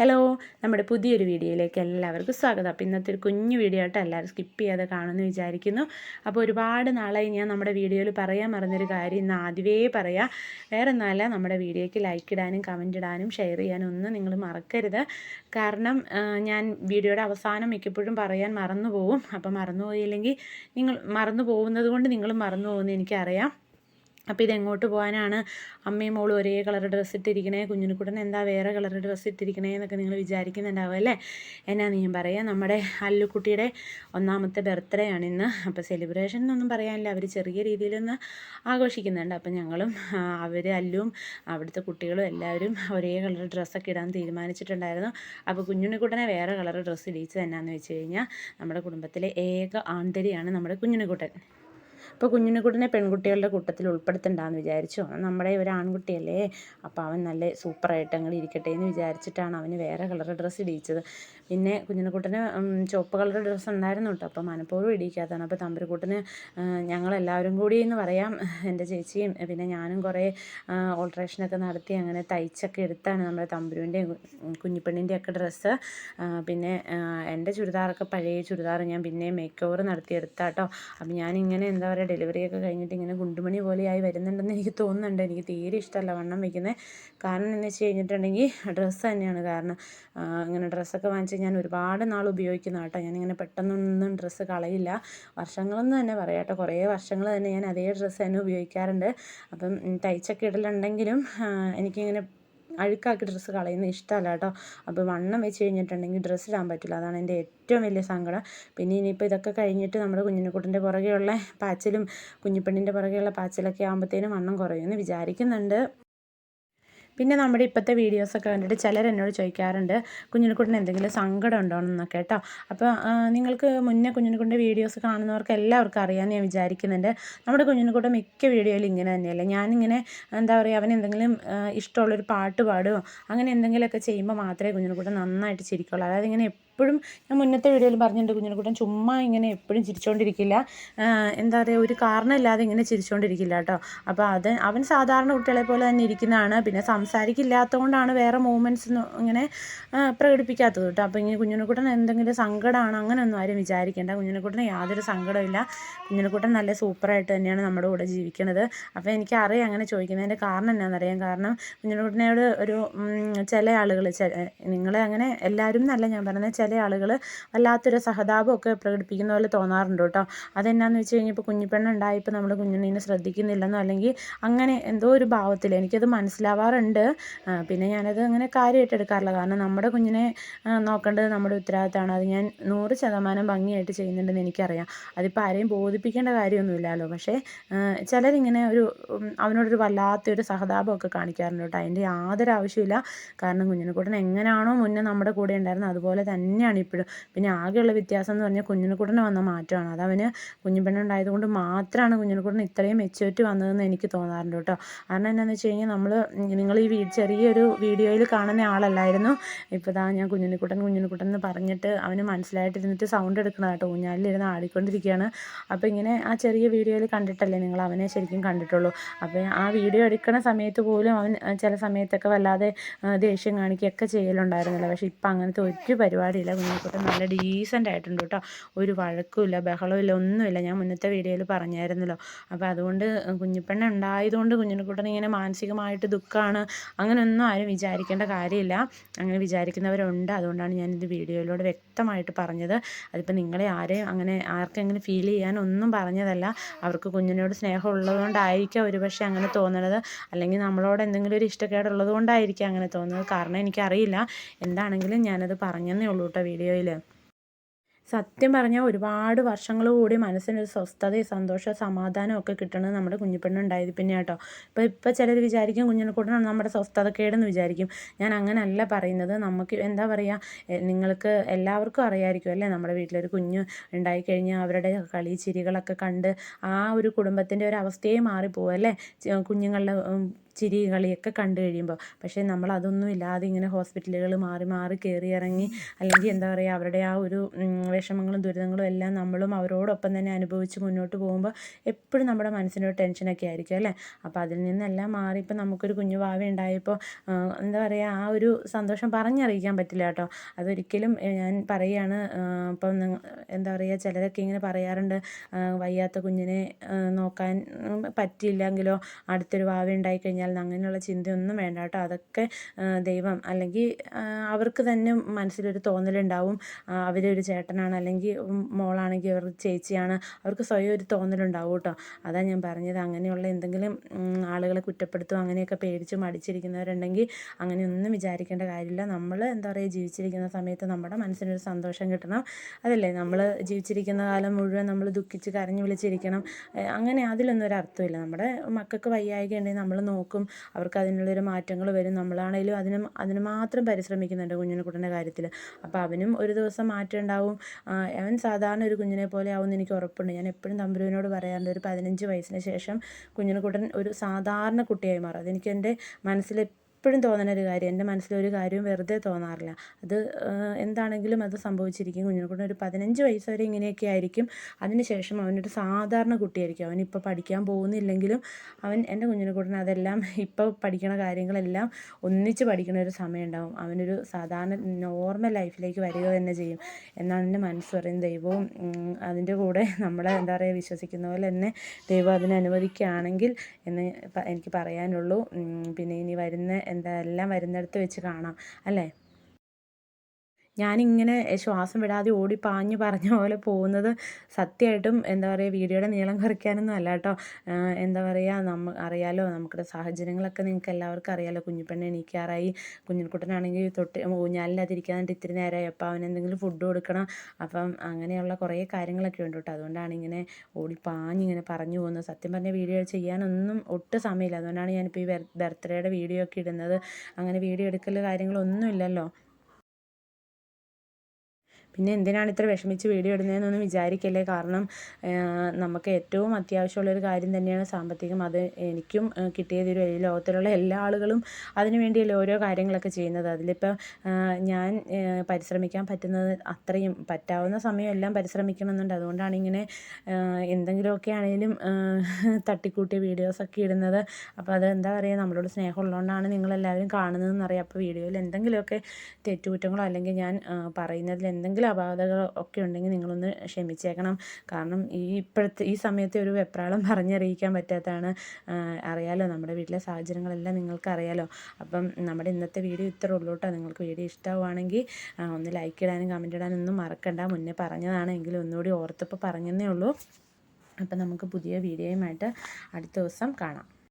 Hello നമ്മുടെ പുതിയൊരു വീഡിയോയിലേക്ക് എല്ലാവർക്കും സ്വാഗതം. അപ്പോൾ ഇന്നത്തെ ഒരു കുഞ്ഞു വീഡിയോ ആയിട്ട് എല്ലാവരും സ്കിപ്പ് ചെയ്യാതെ കാണുമെന്ന് വിചാരിക്കുന്നു. അപ്പോൾ ഒരുപാട് നാളായി ഞാൻ നമ്മുടെ വീഡിയോയിൽ പറയാൻ മറന്നൊരു കാര്യം ഇന്ന് ആദ്യമേ പറയാം. വേറെ ഒന്നുമല്ല നമ്മുടെ വീഡിയോയ്ക്ക് ലൈക്ക് ഇടാനും കമന്റ് ഇടാനും ഷെയർ ചെയ്യാനും ഒന്നും നിങ്ങൾ മറക്കരുത്. കാരണം ഞാൻ വീഡിയോയുടെ അവസാനം മിക്കപ്പോഴും പറയാൻ മറന്നു പോവും അപ്പോൾ മറന്നു പോയില്ലെങ്കിൽ നിങ്ങൾ മറന്നു പോകുന്നത് കൊണ്ട് നിങ്ങൾ മറന്നു പോകുമെന്ന് എനിക്കറിയാം. അപ്പോൾ ഇതെങ്ങോട്ട് പോകാനാണ് അമ്മയും മോളും ഒരേ കളർ ഡ്രസ്സ് ഇട്ടിരിക്കണേ? കുഞ്ഞിനുക്കുട്ടൻ എന്താ വേറെ കളർ ഡ്രസ്സ് ഇട്ടിരിക്കണേ എന്നൊക്കെ നിങ്ങൾ വിചാരിക്കുന്നുണ്ടാവും അല്ലേ? എന്നാ ഞാൻ പറയാം നമ്മുടെ അല്ലുക്കുട്ടിയുടെ ഒന്നാമത്തെ ബർത്ത്ഡേ ആണ് ഇന്ന്. അപ്പോൾ സെലിബ്രേഷൻ എന്നൊന്നും പറയാനില്ല. അവർ ചെറിയ രീതിയിലൊന്ന് ആഘോഷിക്കുന്നുണ്ട്. അപ്പം ഞങ്ങളും അവർ അല്ലും അവിടുത്തെ കുട്ടികളും എല്ലാവരും ഒരേ കളർ ഡ്രസ്സൊക്കെ ഇടാൻ തീരുമാനിച്ചിട്ടുണ്ടായിരുന്നു. അപ്പോൾ കുഞ്ഞുണ്ണിക്കുട്ടനെ വേറെ കളർ ഡ്രസ്സ് ഇടിച്ചത് എന്നാന്ന് വെച്ച് കഴിഞ്ഞാൽ നമ്മുടെ കുടുംബത്തിലെ ഏക ആന്തരിയാണ് നമ്മുടെ കുഞ്ഞുണ്ണിക്കുട്ടൻ അപ്പോൾ കുഞ്ഞിനെക്കുട്ടിനെ പെൺകുട്ടികളുടെ കൂട്ടത്തിൽ ഉൾപ്പെടുത്തണ്ടെന്ന് വിചാരിച്ചു. നമ്മുടെ ഒരു ആൺകുട്ടിയല്ലേ? അപ്പോൾ അവൻ നല്ല സൂപ്പറായിട്ട് അങ്ങനെ ഇരിക്കട്ടെ എന്ന് വിചാരിച്ചിട്ടാണ് അവന് വേറെ കളർ ഡ്രസ്സ് ഇടിയിച്ചത്. പിന്നെ കുഞ്ഞിനെക്കുട്ടന് ചുവപ്പ് കളർ ഡ്രസ്സ് ഉണ്ടായിരുന്നു കേട്ടോ അപ്പോൾ മനഃപൂർവം ഇടിക്കാത്തതാണ് അപ്പോൾ തമ്പുരുക്കുട്ടന് ഞങ്ങളെല്ലാവരും കൂടി എന്ന് പറയാം. എന്റെ ചേച്ചിയും പിന്നെ ഞാനും കുറേ ഓൾട്രേഷനൊക്കെ നടത്തി അങ്ങനെ തയ്ച്ചൊക്കെ എടുത്താണ് നമ്മുടെ തമ്പുരുവിന്റെയും കുഞ്ഞിപ്പെണ്ണിന്റെയും ഒക്കെ ഡ്രസ്സ് പിന്നെ എന്റെ ചുരിദാറൊക്കെ പഴയ ചുരിദാർ ഞാൻ പിന്നെ മേക്ക് ഓവർ നടത്തിയെടുത്താട്ടോ അപ്പം ഞാനിങ്ങനെ എന്താ പറയുക ഡെലിവറിയൊക്കെ കഴിഞ്ഞിട്ട് ഇങ്ങനെ ഗുണ്ടുമണി പോലെയായി വരുന്നുണ്ടെന്ന് എനിക്ക് തോന്നുന്നുണ്ട്. എനിക്ക് തീരെ ഇഷ്ടമല്ല വണ്ണം വയ്ക്കുന്നത് കാരണം എന്ന് വെച്ച് കഴിഞ്ഞിട്ടുണ്ടെങ്കിൽ ഡ്രസ്സ് തന്നെയാണ് കാരണം ഇങ്ങനെ ഡ്രസ്സൊക്കെ വാങ്ങിച്ച് ഞാൻ ഒരുപാട് നാൾ ഉപയോഗിക്കുന്ന കേട്ടോ ഞാനിങ്ങനെ പെട്ടെന്നൊന്നും ഡ്രസ്സ് കളയില്ല. വർഷങ്ങളെന്ന് തന്നെ പറയാം കേട്ടോ. കുറേ വർഷങ്ങൾ തന്നെ ഞാൻ അതേ ഡ്രസ്സ് തന്നെ ഉപയോഗിക്കാറുണ്ട്. അപ്പം തയ്ച്ചൊക്കെ ഇടലുണ്ടെങ്കിലും എനിക്കിങ്ങനെ അഴുക്കാക്കി ഡ്രസ്സ് കളയുന്ന ഇഷ്ടമല്ല കേട്ടോ. അപ്പോൾ വണ്ണം വെച്ച് കഴിഞ്ഞിട്ടുണ്ടെങ്കിൽ ഡ്രസ്സ് ഇടാൻ പറ്റില്ല. അതാണ് എന്റെ ഏറ്റവും വലിയ സങ്കടം. പിന്നെ ഇനിയിപ്പോൾ ഇതൊക്കെ കഴിഞ്ഞിട്ട് നമ്മുടെ കുഞ്ഞിനെക്കുട്ടിന്റെ പുറകെയുള്ള പാച്ചിലും കുഞ്ഞിപ്പെണ്ണിന്റെ പുറകെയുള്ള പാച്ചിലൊക്കെ ആകുമ്പോഴത്തേനും വണ്ണം കുറയുമെന്ന് വിചാരിക്കുന്നുണ്ട്. പിന്നെ നമ്മുടെ ഇപ്പോഴത്തെ വീഡിയോസൊക്കെ കണ്ടിട്ട് ചിലർ എന്നോട് ചോദിക്കാറുണ്ട് കുഞ്ഞിനെക്കുട്ടിന് എന്തെങ്കിലും സങ്കടം ഉണ്ടോ എന്നൊക്കെ കേട്ടോ അപ്പോൾ നിങ്ങൾക്ക് മുന്നേ കുഞ്ഞിനെക്കുട്ടിന്റെ വീഡിയോസ് കാണുന്നവർക്ക് എല്ലാവർക്കും അറിയാമെന്ന് ഞാൻ വിചാരിക്കുന്നുണ്ട്. നമ്മുടെ കുഞ്ഞിനെക്കുട്ടൻ മിക്ക വീഡിയോയിലും ഇങ്ങനെ തന്നെയല്ലേ? ഞാനിങ്ങനെ എന്താ പറയുക അവൻ എന്തെങ്കിലും ഇഷ്ടമുള്ളൊരു പാട്ട് പാടുമോ അങ്ങനെ എന്തെങ്കിലുമൊക്കെ ചെയ്യുമ്പോൾ മാത്രമേ കുഞ്ഞിനെക്കുട്ടൻ നന്നായിട്ട് ചിരിക്കുള്ളൂ. അതായത് ഇങ്ങനെ എപ്പോഴും ഞാൻ മുന്നത്തെ വീഡിയോയിൽ പറഞ്ഞിട്ടുണ്ട് കുഞ്ഞിനെക്കുട്ടൻ ചുമ്മാ ഇങ്ങനെ എപ്പോഴും ചിരിച്ചുകൊണ്ടിരിക്കില്ല എന്താ പറയുക ഒരു കാരണമില്ലാതെ ഇങ്ങനെ ചിരിച്ചുകൊണ്ടിരിക്കില്ല കേട്ടോ. അപ്പോൾ അത് അവൻ സാധാരണ കുട്ടികളെ പോലെ തന്നെ ഇരിക്കുന്നതാണ്. പിന്നെ സംസാരിക്കില്ലാത്തതുകൊണ്ടാണ് വേറെ മൂവ്മെന്റ്സ് ഇങ്ങനെ പ്രകടിപ്പിക്കാത്തത് കേട്ടോ. അപ്പോൾ ഇങ്ങനെ കുഞ്ഞിനെക്കുട്ടൻ എന്തെങ്കിലും സങ്കടമാണ് അങ്ങനെയൊന്നും ആരും വിചാരിക്കേണ്ട. കുഞ്ഞിനെക്കുട്ടന് യാതൊരു സങ്കടമില്ല കുഞ്ഞിനെക്കുട്ടൻ നല്ല സൂപ്പറായിട്ട് തന്നെയാണ് നമ്മുടെ കൂടെ ജീവിക്കുന്നത്. അപ്പോൾ എനിക്കറിയാം അങ്ങനെ ചോദിക്കുന്നതിന്റെ കാരണം എന്നാണെന്നറിയാം കാരണം കുഞ്ഞിനെക്കുട്ടനോട് ഒരു ചില ആളുകൾ നിങ്ങളെ അങ്ങനെ എല്ലാവരും എന്നല്ല ഞാൻ പറയുന്നത് ചില ആളുകൾ വല്ലാത്തൊരു സഹതാപമൊക്കെ പ്രകടിപ്പിക്കുന്ന പോലെ തോന്നാറുണ്ട് കേട്ടോ. അതെന്നാന്ന് വെച്ച് കഴിഞ്ഞപ്പോൾ കുഞ്ഞിപ്പെണ്ണുണ്ടായപ്പോൾ നമ്മൾ കുഞ്ഞുണ്ണീനെ ശ്രദ്ധിക്കുന്നില്ലെന്നോ അല്ലെങ്കിൽ അങ്ങനെ എന്തോ ഒരു ഭാവത്തിൽ എനിക്കത് മനസ്സിലാവാറുണ്ട്. പിന്നെ ഞാനത് അങ്ങനെ കാര്യമായിട്ട് എടുക്കാറില്ല. കാരണം നമ്മുടെ കുഞ്ഞിനെ നോക്കേണ്ടത് നമ്മുടെ ഉത്തരവാദിത്തമാണ്. അത് ഞാൻ നൂറ് ശതമാനം ഭംഗിയായിട്ട് ചെയ്യുന്നുണ്ടെന്ന് എനിക്കറിയാം. അതിപ്പോൾ ആരെയും ബോധിപ്പിക്കേണ്ട കാര്യമൊന്നുമില്ലല്ലോ. പക്ഷേ ചിലരിങ്ങനെ ഒരു അവനോടൊരു വല്ലാത്തൊരു സഹതാപമൊക്കെ കാണിക്കാറുണ്ട് കേട്ടോ. അതിന്റെ യാതൊരു ആവശ്യമില്ല കാരണം കുഞ്ഞിനെ കൂട്ടൻ എങ്ങനെയാണോ മുന്നേ നമ്മുടെ കൂടെ ഉണ്ടായിരുന്നത്. അതുപോലെ തന്നെയാണ് ഇപ്പോഴും. പിന്നെ ആകെയുള്ള വ്യത്യാസം എന്ന് പറഞ്ഞാൽ കുഞ്ഞിനെക്കൂട്ടന് വന്ന മാറ്റമാണ്. അതവന് കുഞ്ഞിപ്പെണ്ണുണ്ടായത് കൊണ്ട് മാത്രമാണ് കുഞ്ഞിനെക്കൂട്ടന് ഇത്രയും മെച്യൂരിറ്റി വന്നതെന്ന് എനിക്ക് തോന്നാറുണ്ട് കേട്ടോ. കാരണം എന്താണെന്ന് വെച്ച് കഴിഞ്ഞാൽ നമ്മൾ നിങ്ങൾ ഈ ചെറിയൊരു വീഡിയോയിൽ കാണുന്ന ആളല്ലായിരുന്നു. ഇപ്പോൾ ഇതാ ഞാൻ കുഞ്ഞിനെക്കുട്ടൻ കുഞ്ഞിനെക്കുട്ടൻ എന്ന് പറഞ്ഞിട്ട് അവന് മനസ്സിലായിട്ടിരുന്നിട്ട് സൗണ്ട് എടുക്കണം കേട്ടോ. ഊഞ്ഞാലിരുന്ന് ആടിക്കൊണ്ടിരിക്കുകയാണ്. അപ്പോൾ ഇങ്ങനെ ആ ചെറിയ വീഡിയോയിൽ കണ്ടിട്ടല്ലേ നിങ്ങൾ അവനെ ശരിക്കും കണ്ടിട്ടുള്ളൂ. അപ്പോൾ ആ വീഡിയോ എടുക്കുന്ന സമയത്ത് പോലും അവൻ ചില സമയത്തൊക്കെ വല്ലാതെ ദേഷ്യം കാണിക്കുകയൊക്കെ ചെയ്യലുണ്ടായിരുന്നില്ല. പക്ഷേ ഇപ്പം അങ്ങനത്തെ ഒരു പരിപാടിയില്ല. കുഞ്ഞിക്കുട്ടൻ നല്ല ഡീസന്റ് ആയിട്ടുണ്ട് കേട്ടോ. ഒരു വഴക്കുമില്ല ബഹളമില്ല ഒന്നുമില്ല. ഞാൻ മുന്നത്തെ വീഡിയോയിൽ പറഞ്ഞായിരുന്നല്ലോ. അപ്പോൾ അതുകൊണ്ട് കുഞ്ഞിപ്പെണ്ണ ഉണ്ടായതുകൊണ്ട് കുഞ്ഞിക്കുട്ടൻ ഇങ്ങനെ മാനസികമായിട്ട് ദുഃഖമാണ്. അങ്ങനെയൊന്നും ആരും വിചാരിക്കേണ്ട കാര്യമില്ല. അങ്ങനെ വിചാരിക്കുന്നവരുണ്ട്. അതുകൊണ്ടാണ് ഞാനിത് വീഡിയോയിലൂടെ വ്യക്തമായിട്ട് പറഞ്ഞത്. അതിപ്പോൾ നിങ്ങളെ ആരെയും അങ്ങനെ ആർക്കെങ്കിലും ഫീൽ ചെയ്യാൻ ഒന്നും പറഞ്ഞതല്ല. അവർക്ക് കുഞ്ഞിനോട് സ്നേഹം ഉള്ളതുകൊണ്ടായിരിക്കാം ഒരുപക്ഷെ അങ്ങനെ തോന്നണത്. അല്ലെങ്കിൽ നമ്മളോട് എന്തെങ്കിലും ഒരു ഇഷ്ടക്കേടുള്ളത് കൊണ്ടായിരിക്കാം അങ്ങനെ തോന്നുന്നത്. കാരണം എനിക്കറിയില്ല. എന്താണെങ്കിലും ഞാനത് പറഞ്ഞെന്നേ ഉള്ളൂ വീഡിയോയിൽ സത്യം പറഞ്ഞാൽ ഒരുപാട് വർഷങ്ങൾ കൂടി മനസ്സിനൊരു സ്വസ്ഥതയും സന്തോഷവും സമാധാനവും ഒക്കെ കിട്ടണത് നമ്മുടെ കുഞ്ഞിപ്പെണ്ണുണ്ടായത് പിന്നെ കേട്ടോ. ഇപ്പോൾ ഇപ്പോൾ ചിലർ വിചാരിക്കും കുഞ്ഞിനെക്കൂടെ നമ്മുടെ സ്വസ്ഥതക്കേടെന്ന് വിചാരിക്കും. ഞാൻ അങ്ങനല്ല പറയുന്നത്. നമുക്ക് എന്താ പറയുക നിങ്ങൾക്ക് എല്ലാവർക്കും അറിയാമായിരിക്കും അല്ലേ? നമ്മുടെ വീട്ടിലൊരു കുഞ്ഞ് ഉണ്ടായിക്കഴിഞ്ഞാൽ അവരുടെ കളി ചിരികളൊക്കെ കണ്ട് ആ ഒരു കുടുംബത്തിന്റെ ഒരു അവസ്ഥയെ മാറിപ്പോവും അല്ലേ? കുഞ്ഞുങ്ങളുടെ ചിരി കളിയൊക്കെ കണ്ടു കഴിയുമ്പോൾ പക്ഷേ നമ്മൾ അതൊന്നും ഇല്ലാതെ ഇങ്ങനെ ഹോസ്പിറ്റലുകൾ മാറി മാറി കയറി ഇറങ്ങി അല്ലെങ്കിൽ എന്താ പറയുക അവരുടെ ആ ഒരു വിഷമങ്ങളും ദുരിതങ്ങളും എല്ലാം നമ്മളും അവരോടൊപ്പം തന്നെ അനുഭവിച്ച് മുന്നോട്ട് പോകുമ്പോൾ എപ്പോഴും നമ്മുടെ മനസ്സിനൊരു ടെൻഷനൊക്കെ ആയിരിക്കും അല്ലേ? അപ്പോൾ അതിൽ നിന്നെല്ലാം മാറി ഇപ്പോൾ നമുക്കൊരു കുഞ്ഞു ഭാവി ഉണ്ടായപ്പോൾ എന്താ പറയുക ആ ഒരു സന്തോഷം പറഞ്ഞറിയിക്കാൻ പറ്റില്ല കേട്ടോ. അതൊരിക്കലും ഞാൻ പറയുകയാണ് ഇപ്പം എന്താ പറയുക ചിലരൊക്കെ ഇങ്ങനെ പറയാറുണ്ട് വയ്യാത്ത കുഞ്ഞിനെ നോക്കാൻ പറ്റിയില്ലെങ്കിലോ അടുത്തൊരു ഭാവി ഉണ്ടായിക്കഴിഞ്ഞാൽ അങ്ങനെയുള്ള ചിന്തയൊന്നും വേണ്ട കേട്ടോ. അതൊക്കെ ദൈവം അല്ലെങ്കിൽ അവർക്ക് തന്നെ മനസ്സിലൊരു തോന്നലുണ്ടാവും. അവരൊരു ചേട്ടനാണ് അല്ലെങ്കിൽ മോളാണെങ്കിൽ അവർ ചേച്ചിയാണ്. അവർക്ക് സ്വയം ഒരു തോന്നലുണ്ടാവും കേട്ടോ. അതാ ഞാൻ പറഞ്ഞത്. അങ്ങനെയുള്ള എന്തെങ്കിലും ആളുകളെ കുറ്റപ്പെടുത്തും അങ്ങനെയൊക്കെ പേടിച്ച് മടിച്ചിരിക്കുന്നവരുണ്ടെങ്കിൽ അങ്ങനെയൊന്നും വിചാരിക്കേണ്ട കാര്യമില്ല. നമ്മൾ എന്താ പറയുക ജീവിച്ചിരിക്കുന്ന സമയത്ത് നമ്മുടെ മനസ്സിനൊരു സന്തോഷം കിട്ടണം. അതല്ലേ? നമ്മൾ ജീവിച്ചിരിക്കുന്ന കാലം മുഴുവൻ നമ്മൾ ദുഃഖിച്ച് കരഞ്ഞു വിളിച്ചിരിക്കണം. അങ്ങനെ അതിലൊന്നും ഒരു അർത്ഥമില്ല. നമ്മുടെ മക്കൾക്ക് വയ്യായിക ഉണ്ടെങ്കിൽ നമ്മൾ നോക്കും. അവർക്ക് അതിനുള്ളൊരു മാറ്റങ്ങൾ വരും. നമ്മളാണേലും അതിന് അതിന് മാത്രം പരിശ്രമിക്കുന്നുണ്ട് കുഞ്ഞിനെ കുട്ടന്റെ കാര്യത്തിൽ അപ്പോൾ അവനും ഒരു ദിവസം മാറ്റം ഉണ്ടാവും. അവൻ സാധാരണ ഒരു കുഞ്ഞിനെ പോലെ ആവുമെന്ന് എനിക്ക് ഉറപ്പുണ്ട്. ഞാൻ എപ്പോഴും തമ്പുരുവിനോട് പറയാറുണ്ട് ഒരു പതിനഞ്ച് വയസ്സിന് ശേഷം കുഞ്ഞിനെ കുട്ടൻ ഒരു സാധാരണ കുട്ടിയായി മാറും. അതെനിക്ക് എന്റെ മനസ്സിൽ എപ്പോഴും തോന്നുന്ന ഒരു കാര്യം. എന്റെ മനസ്സിലൊരു കാര്യവും വെറുതെ തോന്നാറില്ല. അത് എന്താണെങ്കിലും അത് സംഭവിച്ചിരിക്കും. കുഞ്ഞിനെക്കൊണ്ട് ഒരു പതിനഞ്ച് വയസ്സ് വരെ ഇങ്ങനെയൊക്കെ ആയിരിക്കും. അതിനുശേഷം അവനൊരു സാധാരണ കുട്ടിയായിരിക്കും. അവനിപ്പോൾ പഠിക്കാൻ പോകുന്നില്ലെങ്കിലും അവൻ എന്റെ കുഞ്ഞിനെക്കൂട്ടിന് അതെല്ലാം ഇപ്പോൾ പഠിക്കണ കാര്യങ്ങളെല്ലാം ഒന്നിച്ച് പഠിക്കണ ഒരു സമയം ഉണ്ടാവും അവനൊരു സാധാരണ നോർമൽ ലൈഫിലേക്ക് വരിക തന്നെ ചെയ്യും. എന്നാണ് എന്റെ മനസ്സ് പറയുന്നത്. ദൈവവും അതിന്റെ കൂടെ നമ്മളെ എന്താ പറയുക വിശ്വസിക്കുന്ന പോലെ തന്നെ ദൈവം അതിനെ അനുവദിക്കുകയാണെങ്കിൽ എന്ന് എനിക്ക് പറയാനുള്ളൂ. പിന്നെ ഇനി വരുന്ന എന്താ എല്ലാം വരുന്നിടത്ത് വെച്ച് കാണാം അല്ലേ? ഞാനിങ്ങനെ ശ്വാസം വിടാതെ ഓടി പാഞ്ഞു പറഞ്ഞ പോലെ പോകുന്നത് സത്യമായിട്ടും എന്താ പറയുക വീഡിയോയുടെ നീളം കുറയ്ക്കാനൊന്നും അല്ല കേട്ടോ. എന്താ പറയുക നമ്മ അറിയാലോ നമുക്കുടെ സാഹചര്യങ്ങളൊക്കെ നിങ്ങൾക്ക് എല്ലാവർക്കും അറിയാലോ. കുഞ്ഞിപ്പെണ്ണ എണീക്കാറായി. കുഞ്ഞിൻകുട്ടനാണെങ്കിൽ തൊട്ട് ഊഞ്ഞാലില്ലാതിരിക്കാനായിട്ട് ഇത്തിരി നേരമായി. അപ്പോൾ അവന് എന്തെങ്കിലും ഫുഡ് കൊടുക്കണം. അപ്പം അങ്ങനെയുള്ള കുറേ കാര്യങ്ങളൊക്കെ ഉണ്ട് കേട്ടോ. അതുകൊണ്ടാണ് ഇങ്ങനെ ഓടി പാഞ്ഞിങ്ങനെ പറഞ്ഞു പോകുന്നത്. സത്യം പറഞ്ഞ വീഡിയോ ചെയ്യാനൊന്നും ഒട്ടും സമയമില്ല. അതുകൊണ്ടാണ് ഞാനിപ്പോൾ ഈ ബർത്ത്ഡേയുടെ വീഡിയോ ഒക്കെ ഇടുന്നത്. അങ്ങനെ വീഡിയോ എടുക്കൽ കാര്യങ്ങളൊന്നും ഇല്ലല്ലോ. പിന്നെ എന്തിനാണ് ഇത്ര വിഷമിച്ച് വീഡിയോ ഇടുന്നതെന്നൊന്നും വിചാരിക്കല്ലേ? കാരണം നമുക്ക് ഏറ്റവും അത്യാവശ്യമുള്ളൊരു കാര്യം തന്നെയാണ് സാമ്പത്തികം. അത് എനിക്കും കിട്ടിയത് ഒരു ലോകത്തിലുള്ള എല്ലാ ആളുകളും അതിനു വേണ്ടിയല്ലേ ഓരോ കാര്യങ്ങളൊക്കെ ചെയ്യുന്നത്. അതിലിപ്പോൾ ഞാൻ പരിശ്രമിക്കാൻ പറ്റുന്നത് അത്രയും പറ്റാവുന്ന സമയം എല്ലാം പരിശ്രമിക്കണമെന്നുണ്ട്. അതുകൊണ്ടാണ് ഇങ്ങനെ എന്തെങ്കിലുമൊക്കെ ആണെങ്കിലും തട്ടിക്കൂട്ടിയ വീഡിയോസൊക്കെ ഇടുന്നത്. അപ്പോൾ അത് എന്താ പറയുക നമ്മളോട് സ്നേഹമുള്ളതുകൊണ്ടാണ് നിങ്ങളെല്ലാവരും കാണുന്നതെന്നറിയാം. അപ്പോൾ വീഡിയോയിൽ എന്തെങ്കിലുമൊക്കെ തെറ്റുകുറ്റങ്ങളോ അല്ലെങ്കിൽ ഞാൻ പറയുന്നതിൽ എന്തെങ്കിലും അപാകതകൾ ഒക്കെ ഉണ്ടെങ്കിൽ നിങ്ങളൊന്ന് ക്ഷമിച്ചേക്കണം. കാരണം ഈ ഇപ്പോഴത്തെ ഈ സമയത്തെ ഒരു വെപ്രാളം പറഞ്ഞറിയിക്കാൻ പറ്റാത്തതാണ് അറിയാലോ നമ്മുടെ വീട്ടിലെ സാഹചര്യങ്ങളെല്ലാം നിങ്ങൾക്ക് അറിയാലോ അപ്പം നമ്മുടെ ഇന്നത്തെ വീഡിയോ ഇത്ര ഉള്ളൂ കേട്ടോ. നിങ്ങൾക്ക് വീഡിയോ ഇഷ്ടമാവുകയാണെങ്കിൽ ഒന്ന് ലൈക്ക് ഇടാനും കമന്റ് ഇടാനും ഒന്നും മറക്കണ്ട. മുന്നേ പറഞ്ഞതാണ് എങ്കിലും ഒന്നുകൂടി ഓർത്തപ്പോൾ പറഞ്ഞതേ ഉള്ളൂ. അപ്പം നമുക്ക് പുതിയ വീഡിയോയുമായിട്ട് അടുത്ത ദിവസം കാണാം.